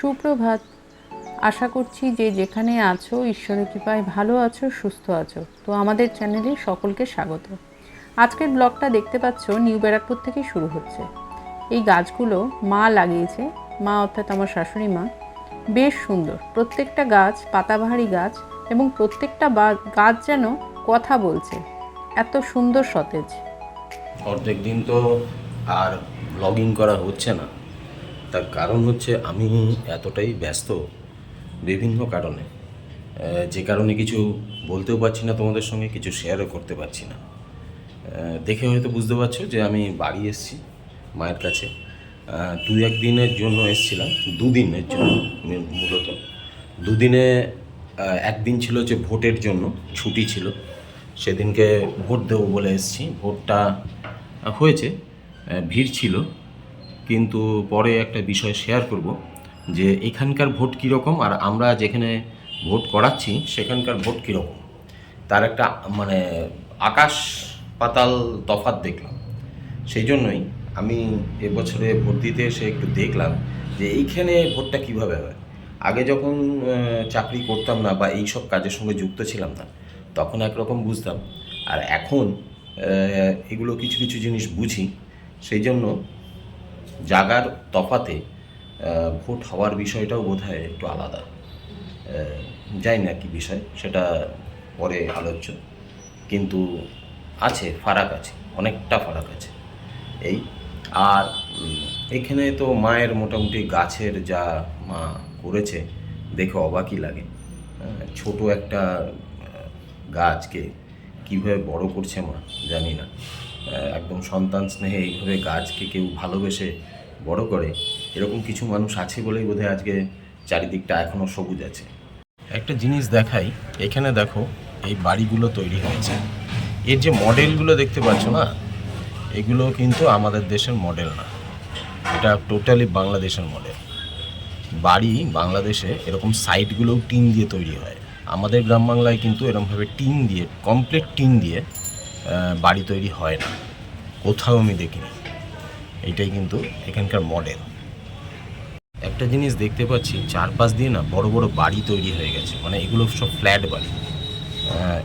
সুপ্রভাত। আশা করছি যে যেখানে আছো, ঈশ্বরের কৃপায় ভালো আছো, সুস্থ আছো। তো আমাদের চ্যানেলে সকলকে স্বাগত। আজকের ব্লগটা দেখতে পাচ্ছ, নিউ ব্যারাকপুর থেকে শুরু হচ্ছে। এই গাছগুলো মা লাগিয়েছে। মা অর্থাৎ আমার শাশুড়ি মা। বেশ সুন্দর। প্রত্যেকটা গাছ পাতাবাহারি গাছ এবং প্রত্যেকটা গাছ যেন কথা বলছে। এত সুন্দর সতেজ। অর্ধেক দিন তো আর ব্লগিং করা হচ্ছে না। তার কারণ হচ্ছে আমি এতটাই ব্যস্ত বিভিন্ন কারণে। যে কারণে কিছু বলতেও পারছি না তোমাদের সঙ্গে, কিছু শেয়ারও করতে পারছি না। দেখে হয়তো বুঝতে পারছ যে আমি বাড়ি এসেছি মায়ের কাছে। দু এক দিনের জন্য এসেছিলাম, দুদিনের জন্য মূলত। দুদিনে একদিন ছিল যে ভোটের জন্য, ছুটি ছিল। সেদিনকে ভোট দেবো বলে এসেছি। ভোটটা হয়েছে ভিড় ছিল। কিন্তু পরে একটা বিষয় শেয়ার করব যে এখানকার ভোট কীরকম আর আমরা যেখানে ভোট করাচ্ছি সেখানকার ভোট কীরকম। তার একটা মানে আকাশ পাতাল তফাৎ দেখলাম। সেই জন্যই আমি এবছরে ভোট দিতে এসে একটু দেখলাম যে এইখানে ভোটটা কীভাবে হয়। আগে যখন চাকরি করতাম না বা এই সব কাজের সঙ্গে যুক্ত ছিলাম না, তখন একরকম বুঝতাম। আর এখন এগুলো কিছু কিছু জিনিস বুঝি। সেই জন্য জাগার তফাতে ভোট হওয়ার বিষয়টাও বোধ একটু আলাদা। জানি না কি বিষয়, সেটা পরে আলোচ্য। কিন্তু আছে, ফারাক আছে, অনেকটা ফারাক আছে। এই, আর এখানে তো মায়ের মোটামুটি গাছের যা মা করেছে, দেখে অবাকই লাগে। ছোট একটা গাছকে কীভাবে বড় করছে মা, জানি না। একদম সন্তান স্নেহে এইভাবে গাছকে কেউ ভালোবেসে বড় করে, এরকম কিছু মানুষ আছে বলেই বোধহয় আজকে চারিদিকটা এখনও সবুজ আছে। একটা জিনিস দেখাই, এখানে দেখো এই বাড়িগুলো তৈরি হয়েছে। এর যে মডেলগুলো দেখতে পাচ্ছ না, এগুলো কিন্তু আমাদের দেশের মডেল না। এটা টোটালি বাংলাদেশের মডেল। বাড়ি বাংলাদেশে এরকম সাইডগুলোও টিন দিয়ে তৈরি হয়। আমাদের গ্রাম বাংলায় কিন্তু এরকমভাবে টিন দিয়ে, কমপ্লিট টিন দিয়ে বাড়ি তৈরি হয় না। কোথাও আমি দেখিনি। এটাই কিন্তু এখানকার মডেল একটা জিনিস দেখতে পাচ্ছি, চারপাশ দিয়ে না বড় বড় বাড়ি তৈরি হয়ে গেছে। মানে এগুলো সব ফ্ল্যাট বাড়ি।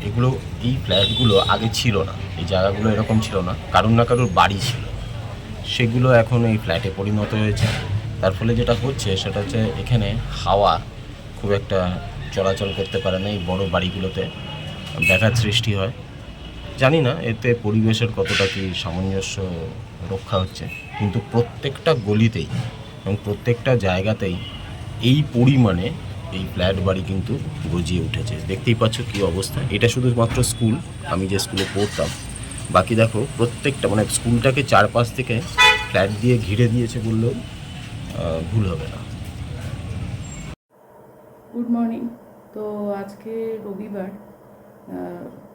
এগুলো, এই ফ্ল্যাটগুলো আগে ছিল না। এই জায়গাগুলো এরকম ছিল না। কারুর না কারুর বাড়ি ছিল। সেগুলো এখন এই ফ্ল্যাটে পরিণত হয়েছে। তার ফলে যেটা হচ্ছে, সেটা হচ্ছে এখানে হাওয়া খুব একটা চলাচল করতে পারে না এই বড় বাড়িগুলোতে। ব্যাঘাত সৃষ্টি হয়। জানি না, এতে পরিবেশের কতটা কি সামঞ্জস্য রক্ষা হচ্ছে, কিন্তু প্রত্যেকটা গলিতেই এবং প্রত্যেকটা জায়গাতেই এই পরিমাণে এই ফ্ল্যাট বাড়ি কিন্তু গজিয়ে উঠেছে। দেখতেই পাচ্ছ কী অবস্থা। এটা শুধুমাত্র স্কুল, আমি যে স্কুলে পড়তাম, বাকি দেখো প্রত্যেকটা মানে স্কুলটাকে চারপাশ থেকে ফ্ল্যাট দিয়ে ঘিরে দিয়েছে বললেও ভুল হবে না। গুড মর্নিং তো আজকে রবিবার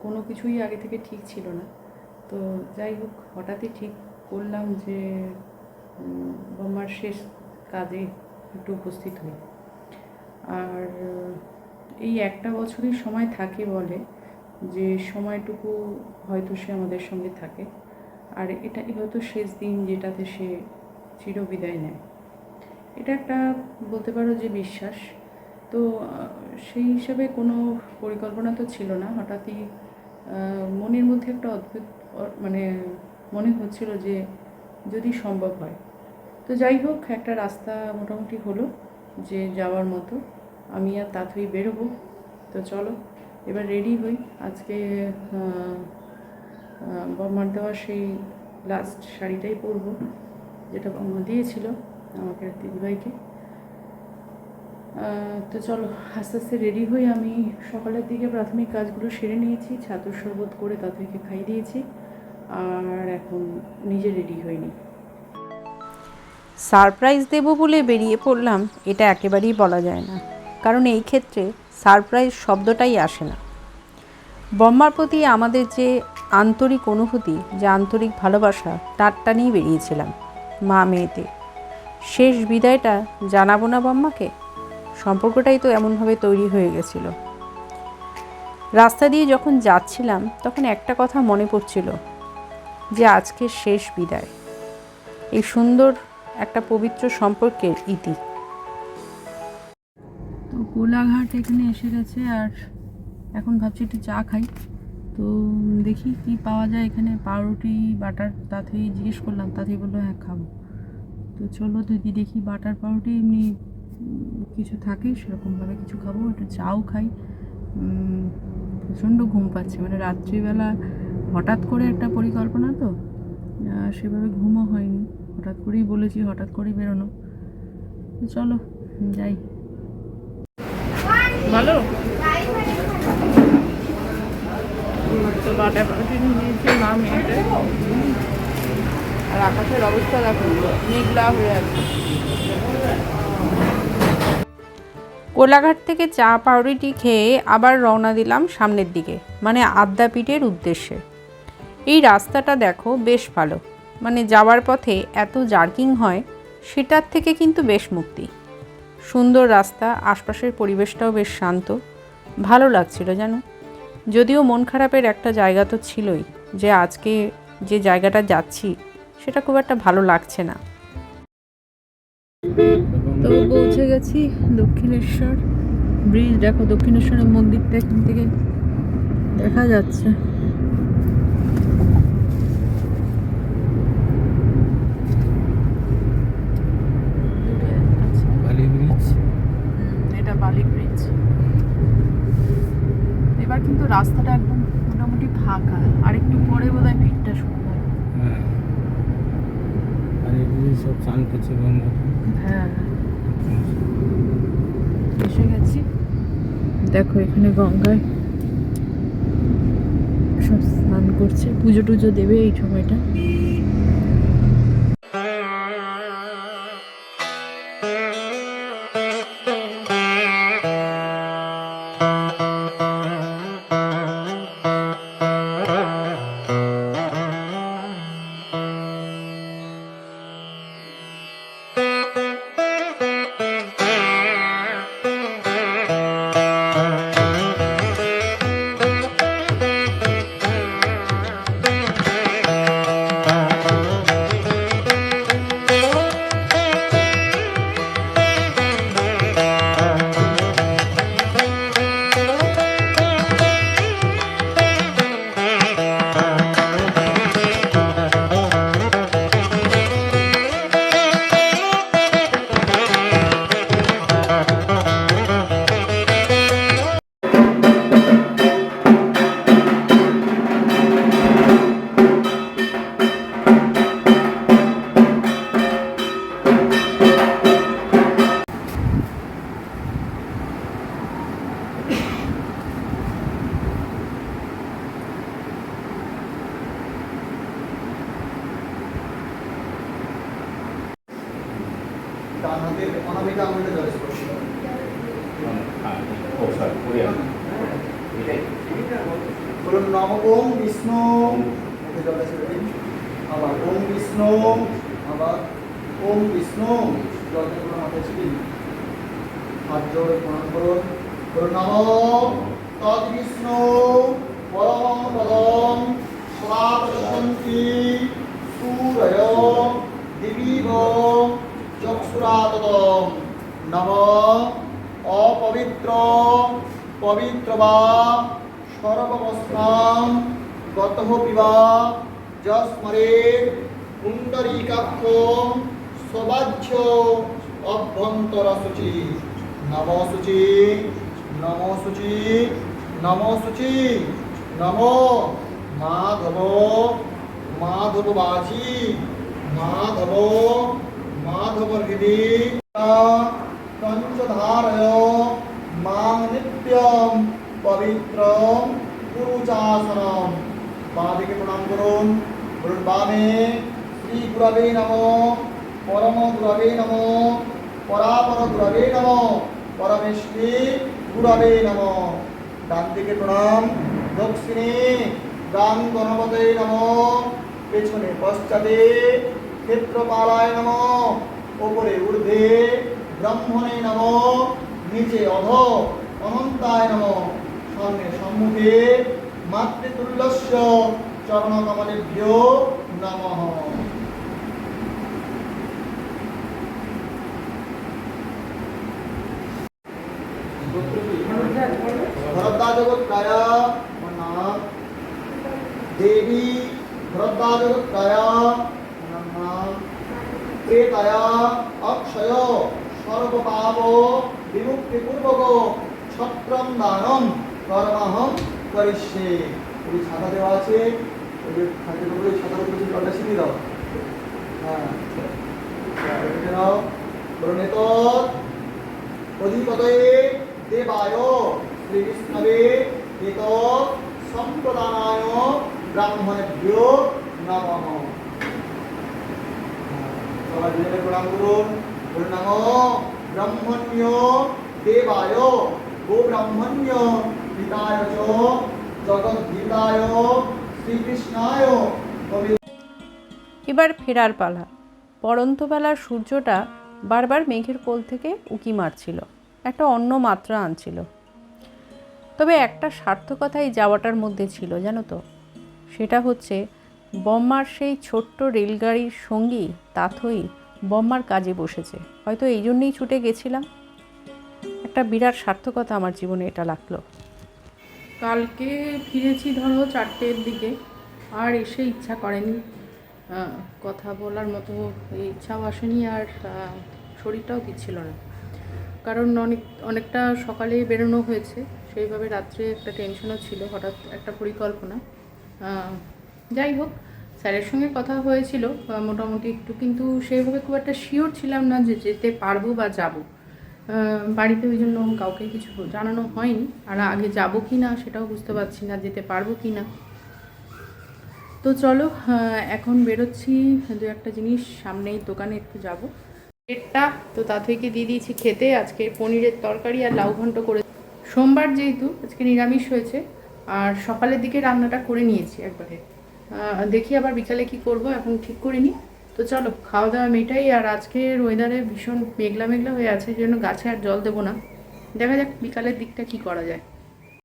কোনো কিছুই আগে থেকে ঠিক ছিল না। তো যাই হোক হঠাৎই ঠিক করলাম যে উম, বম্মার শেষ কাজে একটু উপস্থিত হই। আর এই একটা বছরই সময় থাকে বলে যে সময়টুকু হয়তো সে আমাদের সঙ্গে থাকে। আর এটাই হয়তো শেষ দিন যেটাতে সে চিরবিদায় নেয়। এটা একটা বলতে পারো যে বিশ্বাস। তো সেই হিসাবে কোনো পরিকল্পনা তো ছিল না। হঠাৎই মনের মধ্যে একটা অদ্ভুত মানে মনে হচ্ছিল যে যদি সম্ভব হয়। তো যাই হোক, একটা রাস্তা মোটামুটি হলো যে যাওয়ার মতো। আমি আর তাড়াতাড়ি বেরোবো। তো চলো, এবার রেডি হই। আজকে বম্মার দেওয়া সেই লাস্ট শাড়িটাই পরবো, যেটা বম্মা দিয়েছিল আমাকে দিদিভাইকে। তো চলো, আস্তে আস্তে রেডি হই আমি। সকালের দিকে প্রাথমিক কাজগুলো সেরে নিয়েছি, ছাতুর শরবত করে তাদেরকে খাইয়ে দিয়েছি, আর এখন নিজে রেডি হইনি। সারপ্রাইজ দেব বলে বেরিয়ে পড়লাম, এটা একেবারেই বলা যায় না। কারণ এই ক্ষেত্রে সারপ্রাইজ শব্দটাই আসে না। বম্মার প্রতি আমাদের যে আন্তরিক অনুভূতি, যে আন্তরিক ভালোবাসা তারটা নিয়ে বেরিয়েছিলাম, মা মেয়েতে। শেষ বিদায়টা জানাব না বম্মাকে? সম্পর্কটাই তো এমনভাবে তৈরি হয়ে গেছিল। রাস্তা দিয়ে যখন যাচ্ছিলাম, তখন একটা কথা মনে পড়ছিল যে আজকের শেষ বিদায়। এই সুন্দর একটা পবিত্র সম্পর্কের ইতি। তো কোলাঘাট এখানে এসে গেছে আর এখন ভাবছি একটু চা খাই। তো দেখি কি পাওয়া যায় এখানে। পাউরুটি, বাটার, তাতেই জিজ্ঞেস করলাম, তাতেই বলল হ্যাঁ খাব। তো চলো দিদি দেখি বাটার, পাউরুটি, এমনি কিছু থাকে, সেরকমভাবে কিছু খাব, একটু চাও খাই। প্রচণ্ড ঘুম পাচ্ছে। মানে রাত্রিবেলা হঠাৎ করে একটা পরিকল্পনা তো সেভাবে ঘুমও হয়নি। হঠাৎ করেই বলেছি, হঠাৎ করেই বেরোনো। চলো, যাই। ভালো? আর আকাশের অবস্থা দেখো, মেঘলা হয়ে আছে। কোলাঘাট থেকে চা পাউরুটি খেয়ে আবার রওনা দিলাম সামনের দিকে মানে আদ্যাপীঠের উদ্দেশ্যে। এই রাস্তাটা দেখো বেশ ভালো মানে যাওয়ার পথে এত জার্কিং হয়, সেটার থেকে কিন্তু বেশ মুক্তি। সুন্দর রাস্তা, আশপাশের পরিবেশটাও বেশ শান্ত, ভালো লাগছিল জানো? যদিও মন খারাপের একটা জায়গা তো ছিলই, যে আজকে যে জায়গাটা যাচ্ছি, সেটা খুব একটা ভালো লাগছে না। তো পৌঁছে গেছি দক্ষিণেশ্বর ব্রিজ। দেখো দক্ষিণেশ্বরের মন্দিরটা এখান থেকে দেখা যাচ্ছে। কিন্তু রাস্তাটা একদম মোটামুটি ফাঁকা আর একটু পরে বোধ হয় ভিড়টা শুরু হ্যাঁ। বালি ব্রিজ সব চান করছে গঙ্গা হ্যাঁ। এসে গেছি। দেখো এখানে গঙ্গায় সব স্নান করছে পুজো টুজো দেবে এই সময়টা। হাতের অনামিকা আঙুলটা জলে স্পর্শ করো। বলুন নম ওম বিষ্ণু। জলটা ছেড়ে দিন আবার ওম বিষ্ণু আবার ওম বিষ্ণু। জলটা পুরো মাথায় ছেড়ে দিন হাত জোড়ে প্রণাম করুন। বলুন নম তদ বিষ্ণু। পরম পদম সদাপশন্তি সূরয় দিবিব। চক্ষুরাততম নম অপবিত্র পবিত্র বা সর্ববস্থাম গত পিবা যস্মরে পুণ্ডরীকাক্ষ সবাহ্য অভ্যন্তর সূচি নম সূচি নম সূচি নম সূচি নম মাধব মাধব মাধব হৃদি পঞ্চধারয় মাং নিত্যম পবিত্র গুরুচাসনম বাদিকে প্রণাম করুন বলুন বামে শ্রী গুরবে নম পরম গুরবে নম পরাপর গুরবে নম পরমেশ্বরী গুরবে নম ডান দিকে প্রণাম দক্ষিণে গান গণপতে নম পেছনে পশ্চাতে ক্ষেত্রপালায় নম। ওপরে ঊর্ধ্বে ব্রাহ্মণে নম। নিচে অধ অনন্তায় নম। সামনে সম্মুখে মাতৃতুল্যস্য চরণকমলেভ্য নমঃ। দেবী ভরদ্বা জগৎকায়া আমার নাম প্রেতায়া অক্ষয় সর্বপাপ বিমুক্তি পূর্বক ছত্রম দানম কর্মাহম করিষ্যে। ওই ছাতা দেওয়া আছে ওই যে খাটের উপরে ছাতার উপরে যে জলটা ছিনিয়ে দাও। হ্যাঁ ব্রাহ্মণেভ্য প্রণাম করুন নম ব্রহ্মণ্য দেবায় গো ব্রাহ্মণ্য পিতায় শ্রীকৃষ্ণায় এবার ফেরার পালা। পরন্তবেলার সূর্যটা বারবার মেঘের কোল থেকে উকি মারছিল, একটা অন্য মাত্রা আনছিল। তবে একটা সার্থকতাই যাওয়াটার মধ্যে ছিল, জানো তো? সেটা হচ্ছে বম্মার সেই ছোট্ট রেলগাড়ির সঙ্গী তাথই বম্মার কাজে বসেছে। হয়তো এই জন্যেই ছুটে গেছিলাম। একটা বিরাট সার্থকতা আমার জীবনে এটা লাগল। কালকে ফিরেছি ধরো চারটের দিকে, আর এসে ইচ্ছা করেনি। কথা বলার মতো ইচ্ছাও আসেনি আর শরীরটাও দিচ্ছিল না। কারণ অনেক, অনেকটা সকালে বেরোনো হয়েছে। সেইভাবে রাত্রে একটা টেনশনও ছিল, হঠাৎ একটা পরিকল্পনা। যাই হোক স্যারের সঙ্গে কথা হয়েছিল মোটামুটি একটু, কিন্তু সেইভাবে খুব একটা শিওর ছিলাম না যে যেতে পারব বা যাব। বাড়িতে ওই জন্য কাউকে কিছু জানানো হয়নি। আর আগে যাব কি না সেটাও বুঝতে পারছি না, যেতে পারব কি না। তো চলো এখন বেরোচ্ছি, দু একটা জিনিস সামনেই দোকানে একটু যাব। পেটটা তো তা থেকে দিয়ে দিয়েছি খেতে, আজকে পনিরের তরকারি আর লাউ ঘন্ট করে। সোমবার যেহেতু, আজকে নিরামিষ হয়েছে, আর সকালের দিকে রান্নাটা করে নিয়েছি একবারে। দেখি আবার বিকালে কি করব, এখন ঠিক করিনি। তো চলো খাওয়া দাওয়া মেটাই, আর আজকের ওয়েদারে ভীষণ মেঘলা মেঘলা হয়ে আছে জন্য গাছে আর জল দেবো না। দেখা যাক বিকালের দিকটা কি করা যায়।